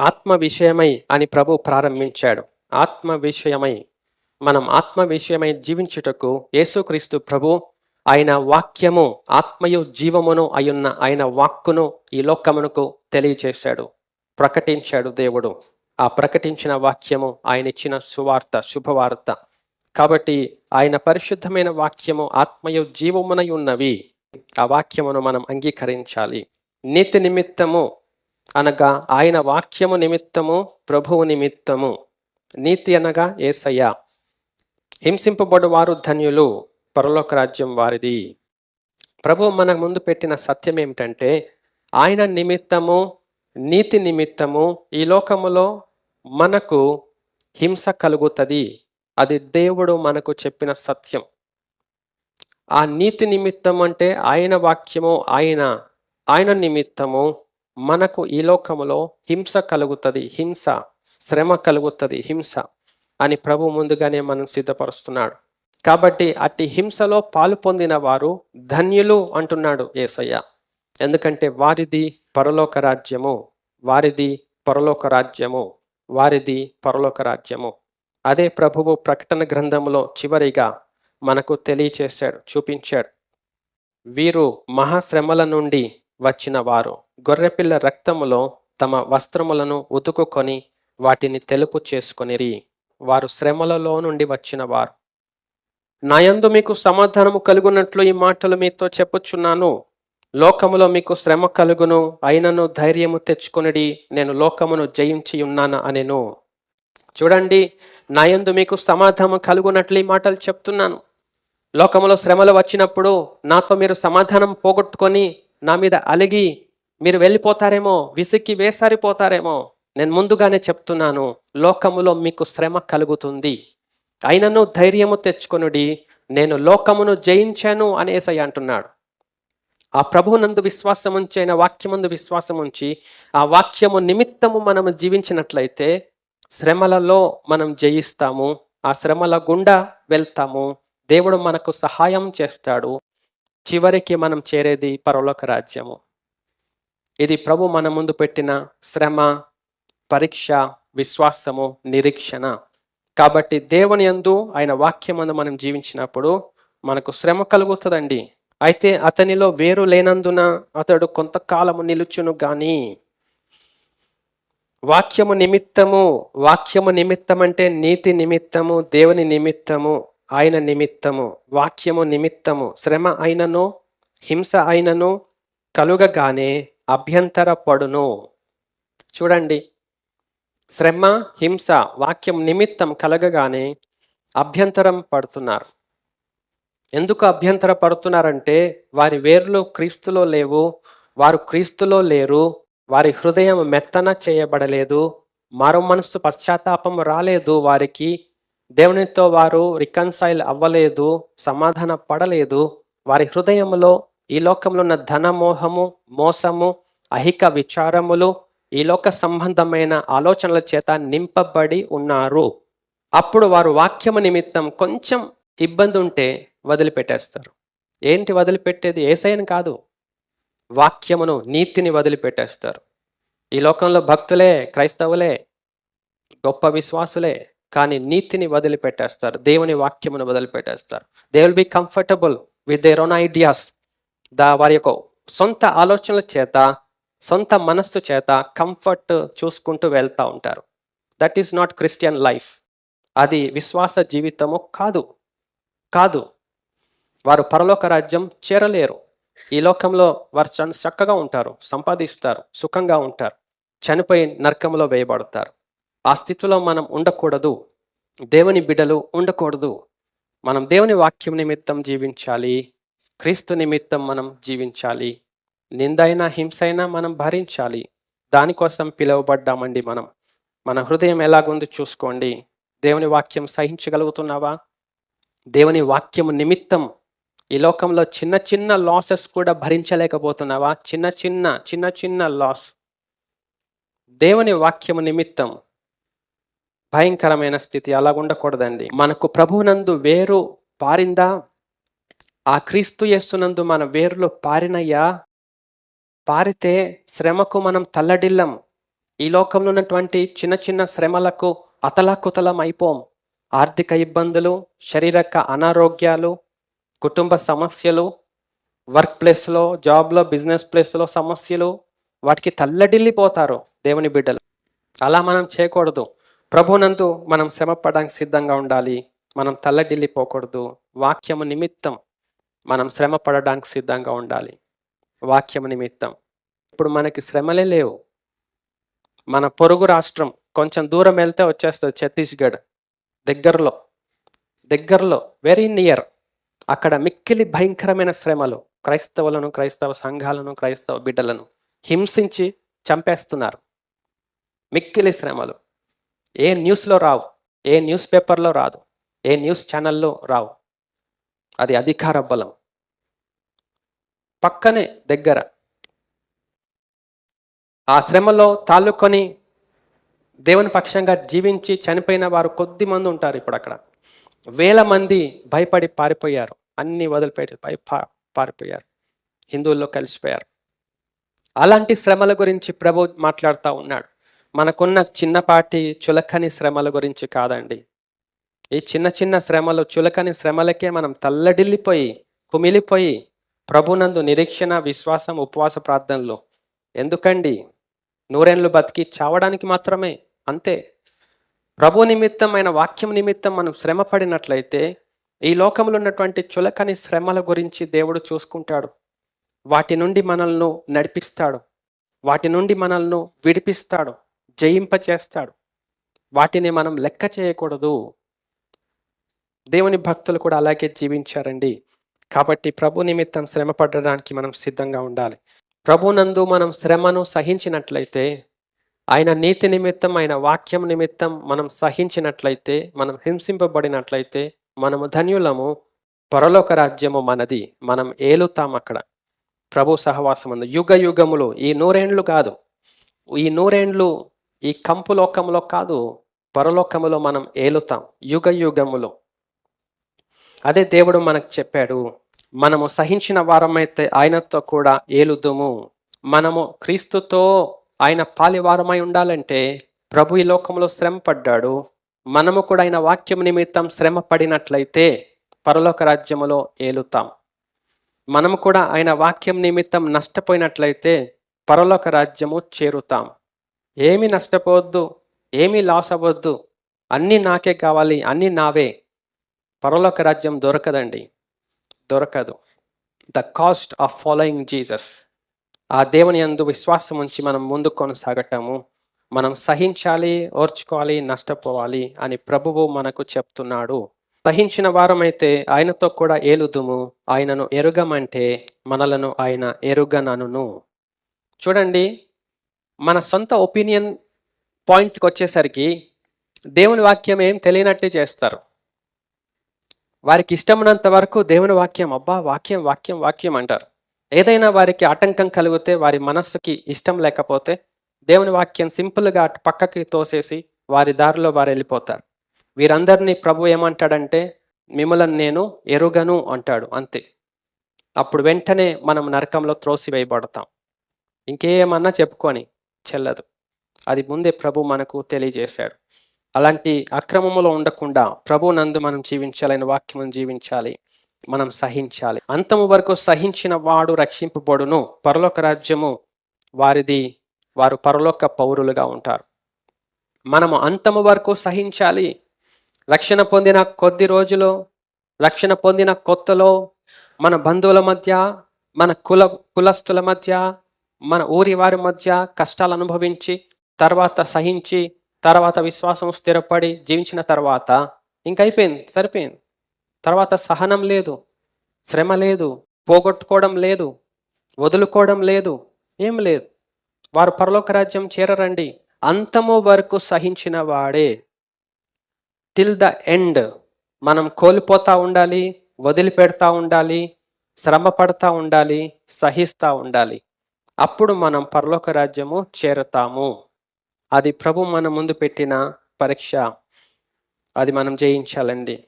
ఆత్మ విషయమై అని ప్రభు ప్రారంభించాడు. ఆత్మ విషయమై మనం ఆత్మ విషయమై జీవించుటకు యేసుక్రీస్తు ప్రభు ఆయన వాక్యము ఆత్మయు జీవమును అయున్న ఆయన వాక్కును ఈ లోకమునకు తెలియచేశాడు. ప్రకటించాడు దేవుడు. ఆ ప్రకటించిన వాక్యము ఆయన ఇచ్చిన సువార్త శుభవార్త. కాబట్టి ఆయన పరిశుద్ధమైన వాక్యము ఆత్మయు జీవమునై ఉన్నవి. ఆ వాక్యమును మనం అంగీకరించాలి. నీతి నిమిత్తము అనగా ఆయన వాక్యము నిమిత్తము ప్రభువు నిమిత్తము. నీతి అనగా ఏసయ్య. హింసింపబడువారు ధన్యులు పరలోక రాజ్యం వారిది. ప్రభు మన ముందు పెట్టిన సత్యం ఏమిటంటే ఆయన నిమిత్తము నీతి నిమిత్తము ఈ లోకములో మనకు హింస కలుగుతుంది. అది దేవుడు మనకు చెప్పిన సత్యం. ఆ నీతి నిమిత్తం అంటే ఆయన వాక్యము ఆయన ఆయన నిమిత్తము మనకు ఈ లోకములో హింస కలుగుతుంది హింస శ్రమ కలుగుతుంది హింస అని ప్రభు ముందుగానే మనం సిద్ధపరుస్తున్నాడు. కాబట్టి అట్టి హింసలో పాలు పొందిన వారు ధన్యులు అంటున్నాడు ఏసయ్య. ఎందుకంటే వారిది పరలోక రాజ్యము వారిది పరలోక రాజ్యము వారిది పరలోక రాజ్యము. అదే ప్రభువు ప్రకటన గ్రంథములో చివరిగా మనకు తెలియచేశాడు చూపించాడు. వీరు మహాశ్రమల నుండి వచ్చిన వారు గొర్రెపిల్ల రక్తములో తమ వస్త్రములను ఉతుకుకొని వాటిని తెలుపు చేసుకొనిరి. వారు శ్రమలలో నుండి వచ్చిన వారు నాయందు మీకు సమాధానము కలుగునట్లు ఈ మాటలు మీతో చెప్పుచున్నాను. లోకములో మీకు శ్రమ కలుగును అయినను ధైర్యము తెచ్చుకొనిడి నేను లోకమును జయించి ఉన్నాను అనెను. చూడండి నాయందు మీకు సమాధానం కలుగునట్లు ఈ మాటలు చెప్తున్నాను. లోకములో శ్రమలు వచ్చినప్పుడు నాతో మీరు సమాధానం పోగొట్టుకొని నా మీద అలిగి మీరు వెళ్ళిపోతారేమో విసిక్కి వేసారిపోతారేమో నేను ముందుగానే చెప్తున్నాను లోకములో మీకు శ్రమ కలుగుతుంది. అయినను ధైర్యము తెచ్చుకొనుడి నేను లోకమును జయించాను అనేసై అంటున్నాడు. ఆ ప్రభువునందు విశ్వాసం ఉంచి ఆయన వాక్యమందు విశ్వాసం ఉంచి ఆ వాక్యము నిమిత్తము మనము జీవించినట్లయితే శ్రమలలో మనం జయిస్తాము ఆ శ్రమల గుండా వెళ్తాము దేవుడు మనకు సహాయం చేస్తాడు. చివరికి మనం చేరేది పరలోక రాజ్యము. ఇది ప్రభు మన ముందు పెట్టిన శ్రమ పరీక్ష విశ్వాసము నిరీక్షణ. కాబట్టి దేవుని యందు ఆయన వాక్యమందు మనం జీవించినప్పుడు మనకు శ్రమ కలుగుతుందండి. అయితే అతనిలో వేరు లేనందున అతడు కొంతకాలము నిలుచును గాని వాక్యము నిమిత్తము వాక్యము నిమిత్తం అంటే నీతి నిమిత్తము దేవుని నిమిత్తము ఆయన నిమిత్తము వాక్యము నిమిత్తము శ్రమ అయినను హింస అయినను కలుగగానే అభ్యంతర పడును చూడండి. శ్రమ హింస వాక్యం నిమిత్తం కలగగానే అభ్యంతరం పడుతున్నారు. ఎందుకు అభ్యంతర పడుతున్నారంటే వారి వేర్లు క్రీస్తులో లేవు వారు క్రీస్తులో లేరు వారి హృదయం మెత్తన చేయబడలేదు మరో మనసు పశ్చాత్తాపం రాలేదు వారికి దేవునితో వారు రికన్సైల్ అవ్వలేదు సమాధాన పడలేదు. వారి హృదయంలో ఈ లోకంలో ఉన్న ధనమోహము మోసము అహిక విచారములు ఈ లోక సంబంధమైన ఆలోచనల చేత నింపబడి ఉన్నారు. అప్పుడు వారు వాక్యము నిమిత్తం కొంచెం ఇబ్బంది ఉంటే వదిలిపెట్టేస్తారు. ఏంటి వదిలిపెట్టేది? ఏసైని కాదు. వాక్యమును నీతిని వదిలిపెట్టేస్తారు. ఈ లోకంలో భక్తులే క్రైస్తవులే గొప్ప విశ్వాసులే కానీ నీతిని వదిలిపెట్టేస్తారు దేవుని వాక్యమును వదిలిపెట్టేస్తారు. They will be comfortable with their own ideas దా వారి యొక్క సొంత ఆలోచనల చేత సొంత మనస్సు చేత కంఫర్ట్ చూసుకుంటూ వెళ్తూ ఉంటారు. That is not Christian life అది విశ్వాస జీవితము కాదు. కాదు. వారు పరలోక రాజ్యం చేరలేరు. ఈ లోకంలో వారు చ- చక్కగా ఉంటారు సంపాదిస్తారు సుఖంగా ఉంటారు. చనిపోయి నరకంలో వేయబడతారు. ఆ స్థితిలో మనం ఉండకూడదు. దేవుని బిడ్డలు ఉండకూడదు. మనం దేవుని వాక్యం నిమిత్తం జీవించాలి. క్రీస్తు నిమిత్తం మనం జీవించాలి. నిందైనా హింసైనా మనం భరించాలి. దానికోసం పిలువబడ్డామండి మనం. మన హృదయం ఎలాగుంది చూసుకోండి. దేవుని వాక్యం సహించగలుగుతున్నావా? దేవుని వాక్యం నిమిత్తం ఈ లోకంలో చిన్న చిన్న లాసెస్ కూడా భరించలేకపోతున్నావా? చిన్న చిన్న చిన్న చిన్న లాస్ దేవుని వాక్యం నిమిత్తం భయంకరమైన స్థితి అలా ఉండకూడదండి మనకు ప్రభువునందు వేరు పారిందా? ఆ క్రీస్తు చేస్తున్నందు మన వేరులో పారినయ్యా? పారితే శ్రమకు మనం తల్లడిల్లం. ఈ లోకంలో ఉన్నటువంటి చిన్న చిన్న శ్రమలకు అతలాకుతలం అయిపోం ఆర్థిక ఇబ్బందులు శారీరక అనారోగ్యాలు కుటుంబ సమస్యలు వర్క్ ప్లేస్లో జాబ్లో బిజినెస్ ప్లేస్లో సమస్యలు వాటికి తల్లడిల్లిపోతారు దేవుని బిడ్డలు. అలా మనం చేయకూడదు. ప్రభునందు మనం శ్రమ పడడానికి సిద్ధంగా ఉండాలి. మనం తల్లడిల్లిపోకూడదు. వాక్యము నిమిత్తం మనం శ్రమ పడడానికి సిద్ధంగా ఉండాలి. వాక్యము నిమిత్తం. ఇప్పుడు మనకి శ్రమలే లేవు. మన పొరుగు రాష్ట్రం కొంచెం దూరం వెళ్తే వచ్చేస్తుంది ఛత్తీస్గఢ్ దగ్గరలో. దగ్గరలో వెరీ నియర్ అక్కడ మిక్కిలి భయంకరమైన శ్రమలు. క్రైస్తవులను క్రైస్తవ సంఘాలను క్రైస్తవ బిడ్డలను హింసించి చంపేస్తున్నారు. మిక్కిలి శ్రమలు. ఏ న్యూస్లో రావు ఏ న్యూస్ పేపర్లో రాదు ఏ న్యూస్ ఛానల్లో రావు. అది అధికార బలం. పక్కనే దగ్గర. ఆ శ్రమలో తాలూకొని దేవుని పక్షంగా జీవించి చనిపోయిన వారు కొద్ది మంది ఉంటారు ఇప్పుడు అక్కడ వేల మంది భయపడి పారిపోయారు. అన్ని వదిలిపెట్టి భయ పారిపోయారు. హిందువుల్లో కలిసిపోయారు. అలాంటి శ్రమల గురించి ప్రభు మాట్లాడుతూ ఉన్నాడు. మనకున్న చిన్నపాటి చులకని శ్రమల గురించి కాదండి. ఈ చిన్న చిన్న శ్రమలు చులకని శ్రమలకే మనం తల్లడిల్లిపోయి కుమిలిపోయి ప్రభునందు నిరీక్షణ విశ్వాసం ఉపవాస ప్రార్థనలు. ఎందుకండి? నూరేళ్ళు బతికి చావడానికి మాత్రమే అంతే. ప్రభు నిమిత్తం అయిన వాక్యం నిమిత్తం మనం శ్రమ పడినట్లయితే ఈ లోకంలో ఉన్నటువంటి చులకని శ్రమల గురించి దేవుడు చూసుకుంటాడు. వాటి నుండి మనల్ని నడిపిస్తాడు. వాటి నుండి మనల్ని విడిపిస్తాడు. జయింపచేస్తాడు. వాటిని మనం లెక్క చేయకూడదు. దేవుని భక్తులు కూడా అలాగే జీవించారండి. కాబట్టి ప్రభు నిమిత్తం శ్రమ పడడానికి మనం సిద్ధంగా ఉండాలి. ప్రభునందు మనం శ్రమను సహించినట్లయితే ఆయన నీతి నిమిత్తం ఆయన వాక్యం నిమిత్తం మనం సహించినట్లయితే మనం హింసింపబడినట్లయితే మనము ధన్యులము. పరలోక రాజ్యము మనది. మనం ఏలుతాం అక్కడ. ప్రభు సహవాసం యుగ యుగములు. ఈ నూరేండ్లు కాదు. ఈ నూరేండ్లు ఈ కంపు లోకంలో కాదు పరలోకములో మనం ఏలుతాం యుగ యుగములో. అదే దేవుడు మనకు చెప్పాడు మనము సహించిన వారమైతే ఆయనతో కూడా ఏలుదుము. మనము క్రీస్తుతో ఆయన పాలివారమై ఉండాలంటే ప్రభు ఈ లోకంలో శ్రమ పడ్డాడు. మనము కూడా ఆయన వాక్యం నిమిత్తం శ్రమ పడినట్లయితే పరలోక రాజ్యములో ఏలుతాం. మనము కూడా ఆయన వాక్యం నిమిత్తం నష్టపోయినట్లయితే పరలోక రాజ్యము చేరుతాం. ఏమి నష్టపోవద్దు ఏమీ లాస్ అవ్వద్దు అన్నీ నాకే కావాలి అన్నీ నావే. పరలోక రాజ్యం దొరకదండి. దొరకదు. The cost of following Jesus ఆ దేవుని యందు విశ్వాసం ఉంచి మనం ముందు కొనసాగటము మనం సహించాలి ఓర్చుకోవాలి నష్టపోవాలి అని ప్రభువు మనకు చెప్తున్నాడు. సహించిన వారమైతే ఆయనతో కూడా ఏలుదుము ఆయనను ఎరుగమంటే మనలను ఆయన ఎరుగనను చూడండి మన సొంత ఒపీనియన్ పాయింట్కి వచ్చేసరికి దేవుని వాక్యం ఏం తెలియనట్టే చేస్తారు. వారికి ఇష్టమున్నంత వరకు దేవుని వాక్యం అబ్బా వాక్యం వాక్యం వాక్యం అంటారు. ఏదైనా వారికి ఆటంకం కలిగితే వారి మనస్సుకి ఇష్టం లేకపోతే దేవుని వాక్యం సింపుల్గా అటు పక్కకి తోసేసి వారి దారిలో వారు వెళ్ళిపోతారు. వీరందరినీ ప్రభు ఏమంటాడంటే మిమ్మల్ని నేను ఎరుగను అంటాడు అంతే. అప్పుడు వెంటనే మనం నరకంలో త్రోసివేయబడతాం. ఇంకేమన్నా చెప్పుకొని చెల్లదు. అది ముందే ప్రభు మనకు తెలియజేశాడు. అలాంటి అక్రమములో ఉండకుండా ప్రభు నందు మనం జీవించాలని వాక్యం జీవించాలి. మనం సహించాలి. అంతము వరకు సహించిన వాడు రక్షింపబడును. పరలోక రాజ్యము వారిది వారు పరలోక పౌరులుగా ఉంటారు. మనము అంతము వరకు సహించాలి. రక్షణ పొందిన కొద్ది రోజులు రక్షణ పొందిన కొత్తలో మన బంధువుల మధ్య మన కుల కులస్తుల మధ్య మన ఊరి వారి మధ్య కష్టాలు అనుభవించి తర్వాత సహించి తర్వాత విశ్వాసం స్థిరపడి జీవించిన తర్వాత ఇంకైపోయింది సరిపోయింది. తర్వాత సహనం లేదు శ్రమ లేదు పోగొట్టుకోవడం లేదు వదులుకోవడం లేదు ఏం లేదు. వారు పరలోక రాజ్యం చేరరండి. అంతము వరకు సహించిన వాడే. టిల్ ద ఎండ్ మనం కోల్పోతా ఉండాలి వదిలిపెడతా ఉండాలి శ్రమ పడతా ఉండాలి సహిస్తూ ఉండాలి. అప్పుడు మనం పరలోక రాజ్యము చేరతాము. అది ప్రభు మన ముందు పెట్టిన పరీక్ష. అది మనం జయించాలండి.